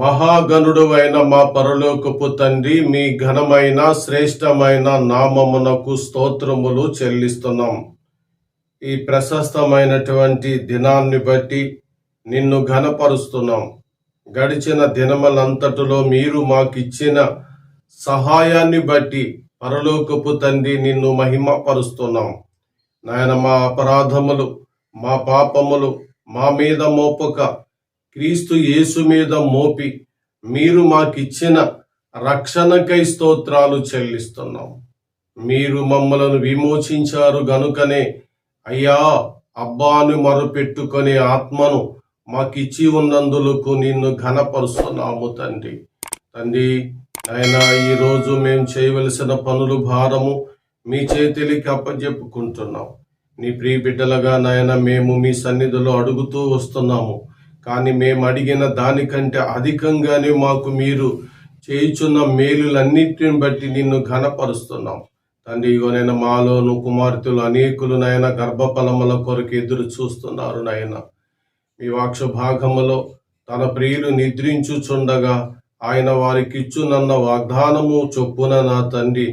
మహాగణుడు అయిన మా పరలోకపు తండ్రి మీ ఘనమైన శ్రేష్టమైన నామమునకు స్తోత్రములు చెల్లిస్తున్నాం. ఈ ప్రశస్తమైనటువంటి దినాన్ని బట్టి నిన్ను ఘనపరుస్తున్నాం. గడిచిన దినములంతటిలో మీరు మాకిచ్చిన సహాయాన్ని బట్టి పరలోకపు తండ్రి నిన్ను మహిమపరుస్తున్నాం. నాయన మా అపరాధములు మా పాపములు మా మీద మోపక క్రీస్తు యేసు మీద మోపి మీరు మాకిచ్చిన రక్షణకై స్తోత్రాలు చెల్లిస్తున్నాం. మీరు మమ్మలను విమోచించారు గనుకనే అయ్యా అబ్బాను మరుపెట్టుకునే ఆత్మను మాకిచ్చి ఉన్నందులకు నిన్ను ఘనపరుస్తున్నాము తండ్రి. తండ్రి ఆయన ఈరోజు మేము చేయవలసిన పనులు భారము మీ చేతికి అప్పచెప్పుకుంటున్నాం నీ ప్రియ బిడ్డలుగా నాయన మేము మీ సన్నిధిలో అడుగుతూ వస్తున్నాము. కానీ మేము అడిగిన దానికంటే అధికంగానే మాకు మీరు చేయుచున్న మేలులన్నిటిని బట్టి నిన్ను ఘనపరుస్తున్నాం. తండ్రి ఇగోనైనా మాలోను కుమార్తెలు అనేకులు నాయన గర్భఫలముల కొరకు ఎదురు చూస్తున్నారు నాయన. మీ వాక్ష భాగములో తన ప్రియులు నిద్రించుచుండగా ఆయన వారికి ఇచ్చునన్న వాగ్దానము చొప్పున నా తండ్రి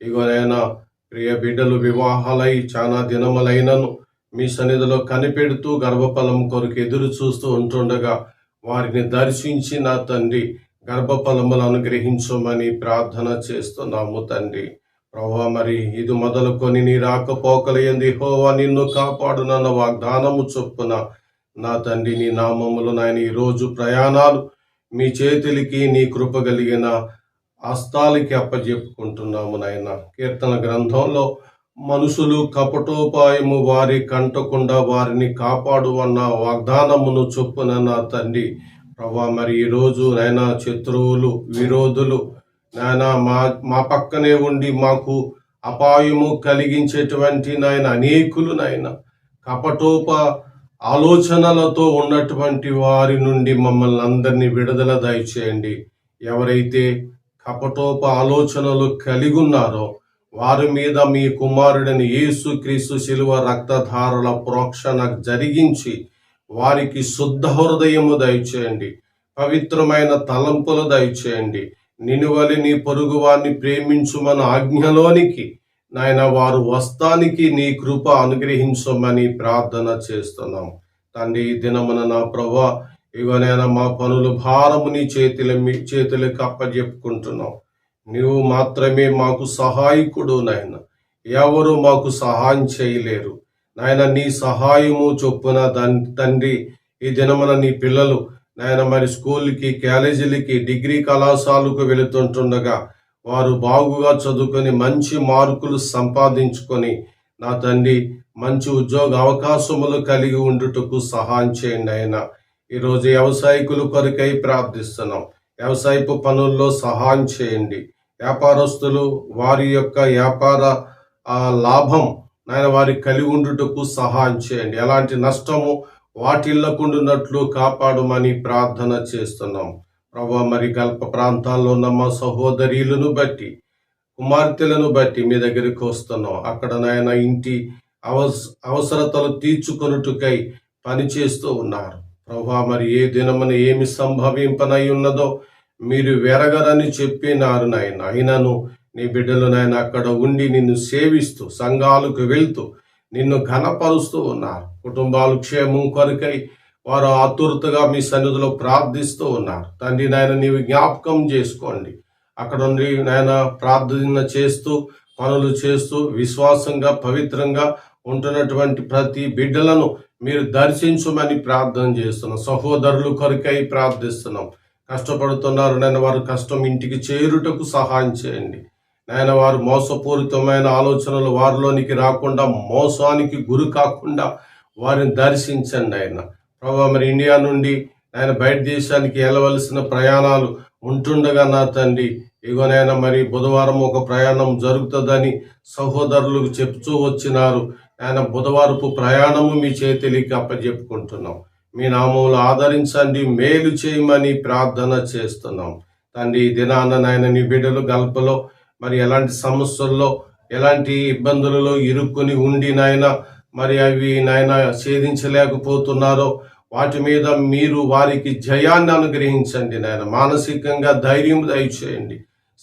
ఇగోనైనా ప్రియ బిడ్డలు వివాహాలై చాలా దినములైనను మీ సన్నిధిలో కనిపెడుతూ గర్భఫలం కొరకు ఎదురు చూస్తూ ఉంటుండగా వారిని దర్శించి నా తండ్రి గర్భఫలములు అనుగ్రహించమని ప్రార్థన చేస్తున్నాము తండ్రి. ప్రభా మరి ఇది మొదలుకొని నీ రాకపోకలయంది హోవా నిన్ను కాపాడునన్న వాగ్దానము చొప్పున నా తండ్రి నీ నామములు నాయన ఈరోజు ప్రయాణాలు మీ చేతులకి నీ కృప కలిగిన హస్తాలకి అప్పజెప్పుకుంటున్నాము నాయన. కీర్తన గ్రంథంలో మనుషులు కపటోపాయము వారి కంటకుండా వారిని కాపాడు అన్న వాగ్దానమును చొప్పున నా తండ్రి. ప్రభా మరి ఈరోజు నైనా శత్రువులు విరోధులు నాయన మా మా పక్కనే ఉండి మాకు అపాయము కలిగించేటువంటి నాయన అనేకులు నాయన కపటోప ఆలోచనలతో ఉన్నటువంటి వారి నుండి మమ్మల్ని అందరినీ విడుదల దయచేయండి. ఎవరైతే కపటోప ఆలోచనలు కలిగి ఉన్నారో వారి మీద మీ కుమారుడిని యేసు క్రీస్తు శిలువ రక్తధారల ప్రోక్షణ జరిగించి వారికి శుద్ధ హృదయము దయచేయండి. పవిత్రమైన తలంపులు దయచేయండి. నినువలి నీ పొరుగు వారిని ప్రేమించుమన ఆజ్ఞలోనికి నాయన వారు వస్తానికి నీ కృప అనుగ్రహించమని ప్రార్థన చేస్తున్నాం. తండ్రి ఈ దినమున నా ప్రభా ఇవనైనా మా పనులు భారము నీ చేతుల మీ చేతులకు అప్పజెప్పుకుంటున్నాం. నీవు మాత్రమే మాకు సహాయకుడు నాయన. ఎవరు మాకు సహాయం చేయలేరు. నాయన నీ సహాయము చొప్పున తండ్రి ఈ దినమున నీ పిల్లలు నాయన మరి స్కూల్కి కాలేజీలకి డిగ్రీ కళాశాలకు వెళుతుంటుండగా వారు బాగుగా చదువుకొని మంచి మార్కులు సంపాదించుకొని నా తండ్రి మంచి ఉద్యోగ అవకాశములు కలిగి ఉండుటకు సహాయం చేయండి ఆయన ఈరోజు వ్యవసాయకుల కొరకై ప్రార్థిస్తున్నాం. వ్యవసాయపు పనుల్లో సహాయం చేయండి. వ్యాపారస్తులు వారి యొక్క వ్యాపార లాభం నాయన వారి కలిగి ఉండుటకు సహాయం చేయండి. ఎలాంటి నష్టము వాటిల్లకుండునట్లు కాపాడమని ప్రార్థన చేస్తున్నాం. ప్రభా మరి గల్ప ప్రాంతాల్లో ఉన్న మా సహోదరీలను బట్టి కుమార్తెలను బట్టి మీ దగ్గరికి వస్తున్నాం. అక్కడ నాయన ఇంటి అవస అవసరతలు తీర్చుకొనుటకై పనిచేస్తూ ఉన్నారు. ప్రభా మరి ఏ దినమున ఏమి సంభవింపనై ఉన్నదో మీరు వెరగరని చెప్పినారు నాయన. అయినను నీ బిడ్డలు నాయన అక్కడ ఉండి నిన్ను సేవిస్తూ సంఘాలకు వెళ్తూ నిన్ను ఘనపరుస్తూ ఉన్నారు. కుటుంబాలు క్షేమం కొరకై వారు ఆతురతగా మీ సన్నిధిలో ప్రార్థిస్తూ ఉన్నారు. తండ్రి నాయన నీవు జ్ఞాపకం చేసుకోండి. అక్కడ ఉండి నాయన ప్రార్థన చేస్తూ పనులు చేస్తూ విశ్వాసంగా పవిత్రంగా ఉంటున్నటువంటి ప్రతి బిడ్డలను మీరు దర్శించమని ప్రార్థన చేస్తున్నాం. సహోదరులు కొరకై ప్రార్థిస్తున్నాం. కష్టపడుతున్నారు నాయన వారు కష్టం ఇంటికి చేరుటకు సహాయం చేయండి. నాయన వారు మోసపూరితమైన ఆలోచనలు వారిలోనికి రాకుండా మోసానికి గురి కాకుండా వారిని దర్శించండి ఆయన ప్రభావ మరి ఇండియా నుండి ఆయన బయట దేశానికి వెళ్ళవలసిన ప్రయాణాలు ఉంటుండగా నా తండ్రి ఇగోనైనా మరి బుధవారం ఒక ప్రయాణం జరుగుతుందని సహోదరులకు చెప్తూ వచ్చినారు. ఆయన బుధవారపు ప్రయాణము మీ చేతికి అప్పచెప్పుకుంటున్నాం. మీ నామములు ఆదరించండి మేలు చేయమని ప్రార్థన చేస్తున్నాం. తండ్రి ఈ దినాన నాయన నీ బిడ్డలు గల్పలో మరి ఎలాంటి సమస్యల్లో ఎలాంటి ఇబ్బందులలో ఇరుక్కుని ఉండి నాయన మరి అవి నాయన ఛేదించలేకపోతున్నారో వాటి మీద మీరు వారికి జయాన్ని అనుగ్రహించండి నాయన. మానసికంగా ధైర్యం దయచేయండి.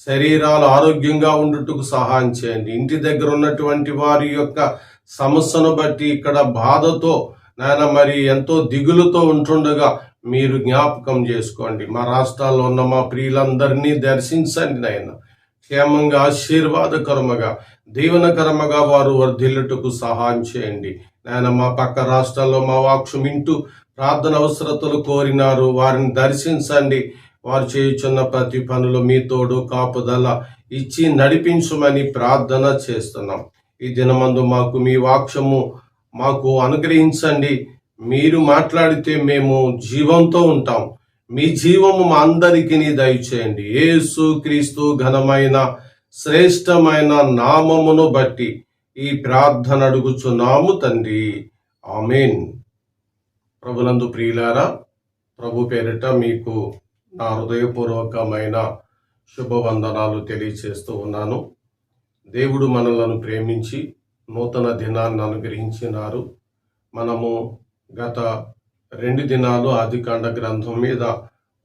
శరీరాలు ఆరోగ్యంగా ఉండుటకు సహాయం చేయండి. ఇంటి దగ్గర ఉన్నటువంటి వారి యొక్క సమస్యను బట్టి ఇక్కడ బాధతో నాయన మరి ఎంతో దిగులుతో ఉంటుండగా మీరు జ్ఞాపకం చేసుకోండి. మా రాష్ట్రాల్లో ఉన్న మా ప్రియులందరినీ దర్శించండి నాయన. క్షేమంగా ఆశీర్వాదకరముగా దీవనకరముగా వారు వర్ధిల్లుటకు సహాయం చేయండి. నాయన మా పక్క రాష్ట్రాల్లో మా వాక్షు వింటూ ప్రార్థన అవసరతలు కోరినారు. వారిని దర్శించండి. వారు చేయుచున్న ప్రతి పనులు మీ తోడు కాపుదల ఇచ్చి నడిపించమని ప్రార్థన చేస్తున్నాం. ఈ దినమందు మాకు మీ వాక్యము మాకు అనుగ్రహించండి. మీరు మాట్లాడితే మేము జీవంతో ఉంటాం. మీ జీవము మా అందరికీ దయచేయండి. యేసు క్రీస్తు ఘనమైన శ్రేష్టమైన నామమును బట్టి ఈ ప్రార్థన అడుగుచున్నాము తండ్రి. ఆమెన్. ప్రభునందు ప్రియులారా ప్రభు పేరిట మీకు నా హృదయపూర్వకమైన శుభవందనాలు తెలియచేస్తూ ఉన్నాను. దేవుడు మనలను ప్రేమించి నూతన దినాన్ని అనుగ్రహించినారు. మనము గత రెండు దినాలు ఆదికాండ గ్రంథం మీద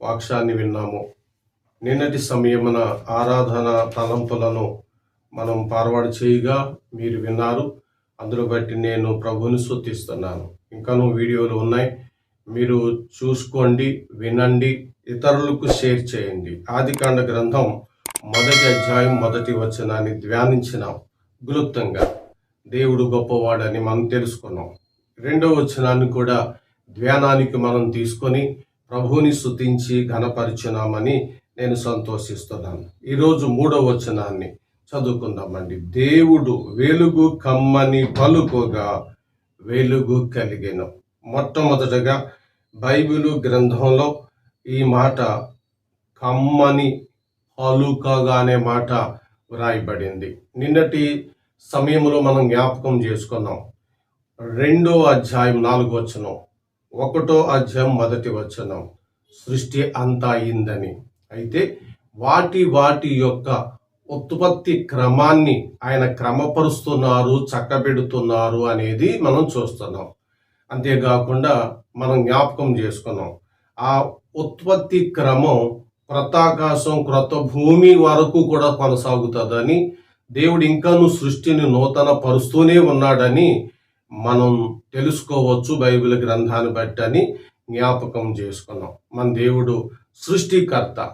వాక్యాన్ని విన్నాము. నిన్నటి సమయమున ఆరాధన తలంపులను మనం పార్వాడు చేయగా మీరు విన్నారు. అందులో బట్టి నేను ప్రభుని శుద్ధిస్తున్నాను ఇంకాను వీడియోలు ఉన్నాయి. మీరు చూసుకోండి వినండి ఇతరులకు షేర్ చేయండి. ఆదికాండ గ్రంథం మొదటి అధ్యాయం మొదటి వచనాన్ని ధ్యానించినాం. క్లుప్తంగా దేవుడు గొప్పవాడని మనం తెలుసుకున్నాం. రెండవ వచనాన్ని కూడా ధ్యానానికి మనం తీసుకొని ప్రభువుని శుతించి ఘనపరిచున్నామని నేను సంతోషిస్తున్నాను. ఈరోజు మూడవ వచనాన్ని చదువుకుందామండి. దేవుడు వెలుగు కమ్మని పలుకోగా వెలుగు కలిగెను. మొట్టమొదటగా బైబిలు గ్రంథంలో ఈ మాట కమ్మని పలుకగా అనే మాట వ్రాయబడింది. నిన్నటి సమయంలో మనం జ్ఞాపకం చేసుకున్నాం. రెండో అధ్యాయం నాలుగో వచనం. ఒకటో అధ్యాయం మొదటి వచనం. సృష్టి అంతా అయిందని. అయితే వాటి వాటి యొక్క ఉత్పత్తి క్రమాన్ని ఆయన క్రమపరుస్తున్నారు చక్కబెడుతున్నారు అనేది మనం చూస్తున్నాం. అంతేకాకుండా మనం జ్ఞాపకం చేసుకున్నాం. ఆ ఉత్పత్తి క్రమం క్రొత్త ఆకాశం క్రొత్త భూమి వరకు కూడా కొనసాగుతుందని దేవుడు ఇంకాను సృష్టిని నూతన పరుస్తూనే ఉన్నాడని మనం తెలుసుకోవచ్చు బైబిల్ గ్రంథాన్ని బట్టి అని జ్ఞాపకం చేసుకున్నాం. మన దేవుడు సృష్టికర్త.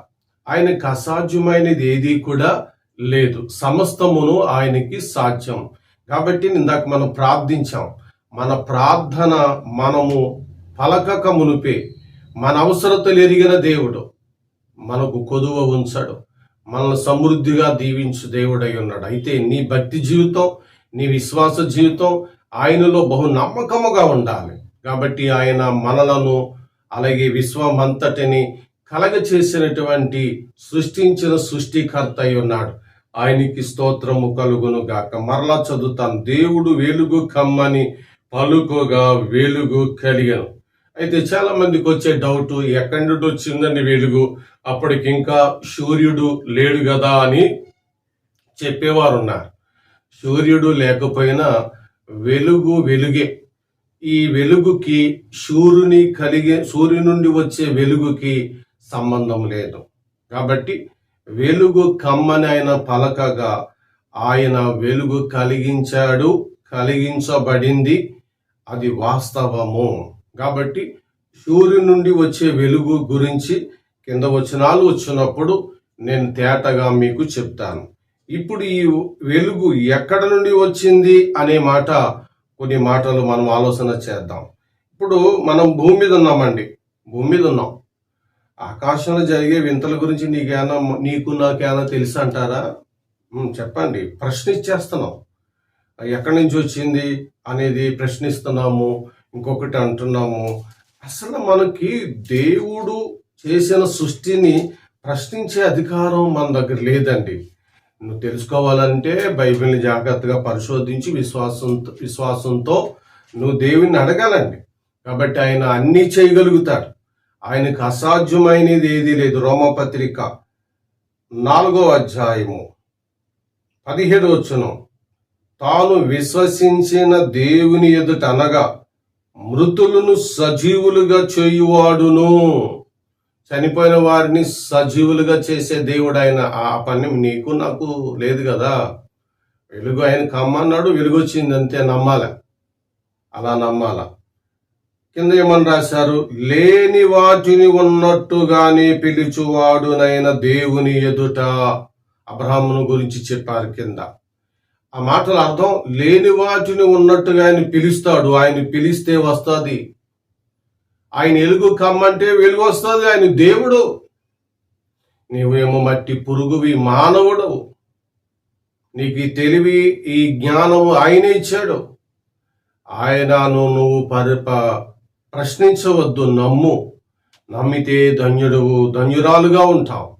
ఆయనకు అసాధ్యమైనది ఏది కూడా లేదు. సమస్తమును ఆయనకి సాధ్యం. కాబట్టి ఇందాక మనం ప్రార్థించాం. మన ప్రార్థన మనము పలకక మునిపే. మన అవసరతలు ఎరిగిన దేవుడు మనకు కొదువ ఉంచాడు. మనల్ని సమృద్ధిగా దీవించు దేవుడై ఉన్నాడు. అయితే నీ భక్తి జీవితం నీ విశ్వాస జీవితం ఆయనలో బహు నమ్మకముగా ఉండాలి. కాబట్టి ఆయన మనలను అలాగే విశ్వం అంతటిని కలగ చేసినటువంటి సృష్టించిన సృష్టికర్త అయి ఉన్నాడు. ఆయనకి స్తోత్రము కలుగును గాక. మరలా చదువుతాను. దేవుడు వెలుగు కమ్మని పలుకోగా వెలుగు కలిగను. అయితే చాలా మందికి వచ్చే డౌట్ ఎక్కడి నుండి వచ్చిందని వెలుగు? అప్పటికి ఇంకా సూర్యుడు లేడు కదా అని చెప్పేవారు ఉన్నారు సూర్యుడు లేకపోయినా వెలుగు వెలుగే. ఈ వెలుగుకి సూర్యుని కలిగే సూర్యు నుండి వచ్చే వెలుగుకి సంబంధం లేదు. కాబట్టి వెలుగు కమ్మని ఆయన పలకగా ఆయన వెలుగు కలిగించాడు కలిగించబడింది. అది వాస్తవము. కాబట్టి సూర్యుని నుండి వచ్చే వెలుగు గురించి కింద వచనాలు వచ్చినప్పుడు నేను తేటగా మీకు చెప్తాను. ఇప్పుడు ఈ వెలుగు ఎక్కడ నుండి వచ్చింది అనే మాట కొన్ని మాటలు మనం ఆలోచన చేద్దాం. ఇప్పుడు మనం భూమి మీద ఉన్నామండి. భూమి మీద ఉన్నాం. ఆకాశంలో జరిగే వింతల గురించి నీకేనా నీకు నాకేనా తెలుసు అంటారా? చెప్పండి. ప్రశ్నించేస్తున్నాం ఎక్కడి నుంచి వచ్చింది అనేది ప్రశ్నిస్తున్నాము. ఇంకొకటి అంటున్నాము. అసలు మనకి దేవుడు చేసిన సృష్టిని ప్రశ్నించే అధికారం మన దగ్గర లేదండి. నువ్వు తెలుసుకోవాలంటే బైబిల్ని జాగ్రత్తగా పరిశోధించి విశ్వాసంతో విశ్వాసంతో నువ్వు దేవుణ్ణి అడగాలండి. కాబట్టి ఆయన అన్నీ చేయగలుగుతాడు. ఆయనకు అసాధ్యమైనది ఏదీ లేదు. రోమపత్రిక నాలుగో అధ్యాయము పదిహేడు వచ్చును తాను విశ్వసించిన దేవుని ఎదుట అనగా మృతులను సజీవులుగా చేయువాడును. చనిపోయిన వారిని సజీవులుగా చేసే దేవుడు ఆయన ఆ పని నీకు నాకు లేదు కదా. వెలుగు ఆయన కమ్మన్నాడు వెలుగు వచ్చింది అంతే నమ్మాల. అలా నమ్మాల. కింద ఏమని రాశారు? లేని వాటిని ఉన్నట్టుగానే పిలుచువాడునైన దేవుని ఎదుట. అబ్రహామును గురించి చెప్పారు కింద. ఆ మాటల అర్థం లేని వాటిని ఉన్నట్టుగా ఆయన పిలుస్తాడు. ఆయన పిలిస్తే వస్తుంది. ఆయన వెలుగు కమ్మంటే వెలుగు వస్తుంది. ఆయన దేవుడు. నీవేమో మట్టి పురుగువి మానవుడు. నీకు ఈ తెలివి ఈ జ్ఞానము ఆయన ఇచ్చాడు. ఆయనను నువ్వు పరిప ప్రశ్నించవద్దు నమ్ము. నమ్మితే ధన్యుడు ధన్యురాలుగా ఉంటావు.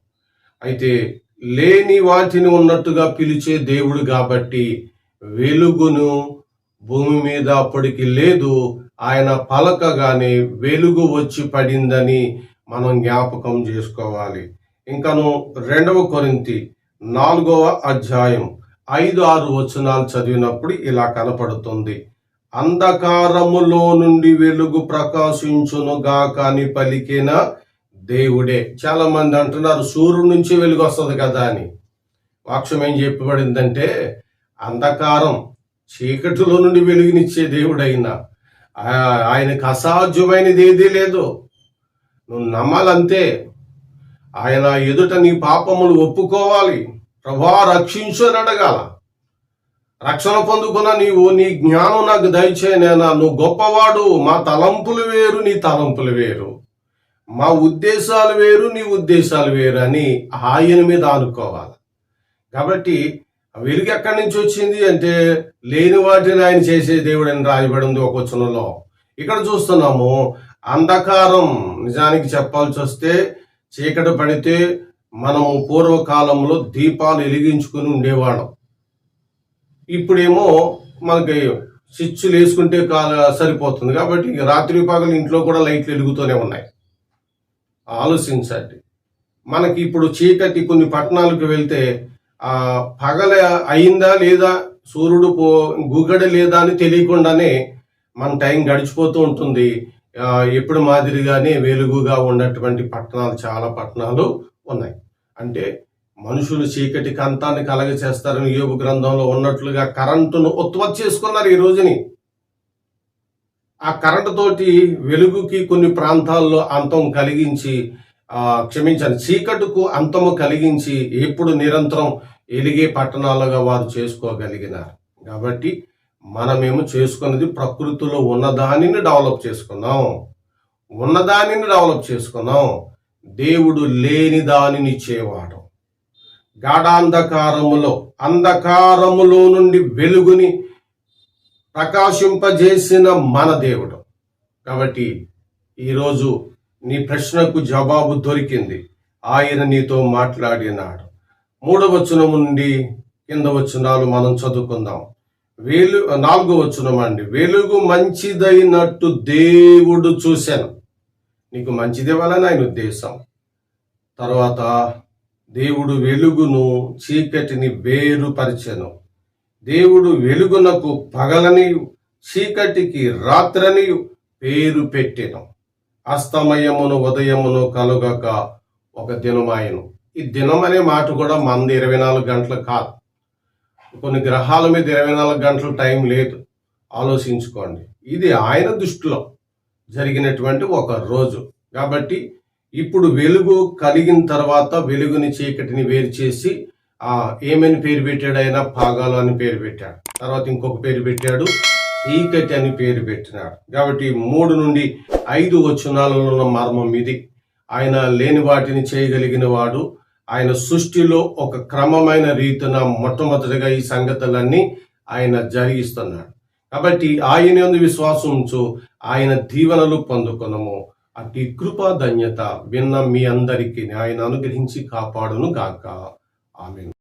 అయితే లేని వాటిని ఉన్నట్టుగా పిలిచే దేవుడు కాబట్టి వెలుగును భూమి మీద అప్పటికి లేదు. ఆయన పలకగానే వెలుగు వచ్చి పడిందని మనం జ్ఞాపకం చేసుకోవాలి. ఇంకను రెండవ కొరింతి నాలుగవ అధ్యాయం ఐదు ఆరు వచనాలు చదివినప్పుడు ఇలా కనపడుతుంది. అంధకారములో నుండి వెలుగు ప్రకాశించునుగా అని పలికిన? దేవుడే. చాలా మంది అంటున్నారు సూర్యుడు నుంచి వెలుగు వస్తుంది కదా అని. వాక్యం ఏం చెప్పబడిందంటే అంధకారం చీకటిలో నుండి వెలుగునిచ్చే దేవుడైన ఆయనకు అసాధ్యమైనది ఏదీ లేదు. నువ్వు నమ్మాలంతే ఆయన ఎదుట నీ పాపములు ఒప్పుకోవాలి. ప్రభా రక్షించు అని అడగాల. రక్షణ పొందుకున్న నీవు నీ జ్ఞానం నాకు దయచేయనేనా నువ్వు గొప్పవాడు మా తలంపులు వేరు నీ తలంపులు వేరు. మా ఉద్దేశాలు వేరు నీ ఉద్దేశాలు వేరు అని ఆయన మీద ఆనుకోవాలి. కాబట్టి వెలుగు ఎక్కడి నుంచి వచ్చింది అంటే లేని వాటిని ఆయన చేసే దేవుడు అని రాయబడింది ఒక వచనంలో. ఇక్కడ చూస్తున్నాము అంధకారం నిజానికి చెప్పాల్సి వస్తే చీకటి పడితే మనము పూర్వకాలంలో దీపాలు వెలిగించుకుని ఉండేవాళ్ళం. ఇప్పుడేమో మనకి స్విచ్లు వేసుకుంటే కా- సరిపోతుంది కాబట్టి రాత్రి పగలు ఇంట్లో కూడా లైట్లు వెలుగుతూనే ఉన్నాయి. ఆలోచించండి. మనకి ఇప్పుడు చీకటి కొన్ని పట్టణాలకు వెళ్తే ఆ పగల అయిందా లేదా సూర్యుడు పో గుగడ లేదా అని తెలియకుండానే మన టైం గడిచిపోతూ ఉంటుంది. ఎప్పుడు మాదిరిగానే వెలుగుగా ఉన్నటువంటి పట్టణాలు చాలా పట్టణాలు ఉన్నాయి. అంటే మనుషులు చీకటి కంతాన్ని కలగ చేస్తారని యోగ గ్రంథంలో ఉన్నట్లుగా కరెంటును ఉత్పత్తి చేసుకున్నారు ఈ రోజుని. ఆ కరెంటు తోటి వెలుగుకి కొన్ని ప్రాంతాల్లో అంతం కలిగించి క్షమించాలి చీకటుకు అంతము కలిగించి ఎప్పుడు నిరంతరం ఎలిగే పట్టణాలుగా వారు చేసుకోగలిగినారు. కాబట్టి మనమేమో చేసుకున్నది ప్రకృతిలో ఉన్నదానిని డెవలప్ చేసుకున్నాం. ఉన్నదానిని డెవలప్ చేసుకున్నాం. దేవుడు లేని దానిని ఇచ్చేవాడు గాఢాంధకారములో అంధకారములో నుండి వెలుగుని ప్రకాశింపజేసిన మన దేవుడు. కాబట్టి ఈరోజు నీ ప్రశ్నకు జవాబు దొరికింది. ఆయన నీతో మాట్లాడినాడు. మూడవ వచనము నుండి కింద వచనాలు మనం చదువుకుందాం. వేలు నాలుగో వచనం అండి. వెలుగు మంచిదైనట్టు దేవుడు చూశాను. నీకు మంచిదేవాలని ఇవ్వాలని ఆయన ఉద్దేశం. తర్వాత దేవుడు వెలుగును చీకటిని వేరుపరిచెను. దేవుడు వెలుగునకు పగలనియు చీకటికి రాత్రనియు పేరు పెట్టెను. అస్తమయమును ఉదయమును కలుగక ఒక దినమాయను. ఈ దినం అనే మాట కూడా మంది ఇరవై నాలుగు గంటలు కాదు. కొన్ని గ్రహాల మీద ఇరవై నాలుగు గంటలు టైం లేదు. ఆలోచించుకోండి. ఇది ఆయన దృష్టిలో జరిగినటువంటి ఒక రోజు. కాబట్టి ఇప్పుడు వెలుగు కలిగిన తర్వాత వెలుగుని చీకటిని వేరు చేసి ఏమని పేరు పెట్టాడు ఆయన? పాగాలు అని పేరు పెట్టాడు. తర్వాత ఇంకొక పేరు పెట్టాడు. ఈకటి అని పేరు పెట్టినాడు. కాబట్టి మూడు నుండి ఐదు వచనాలలో ఉన్న మర్మం ఇది. ఆయన లేని వాటిని చేయగలిగిన వాడు ఆయన సృష్టిలో ఒక క్రమమైన రీతిన మొట్టమొదటిగా ఈ సంగతులన్నీ ఆయన జరిగిస్తున్నాడు. కాబట్టి ఆయన యందు విశ్వాసం ఉంచు ఆయన దీవెనలు పొందుకునము. అతి కృపా ధన్యత విన్న మీ అందరికీ ఆయన అనుగ్రహించి కాపాడును గాక. 아멘.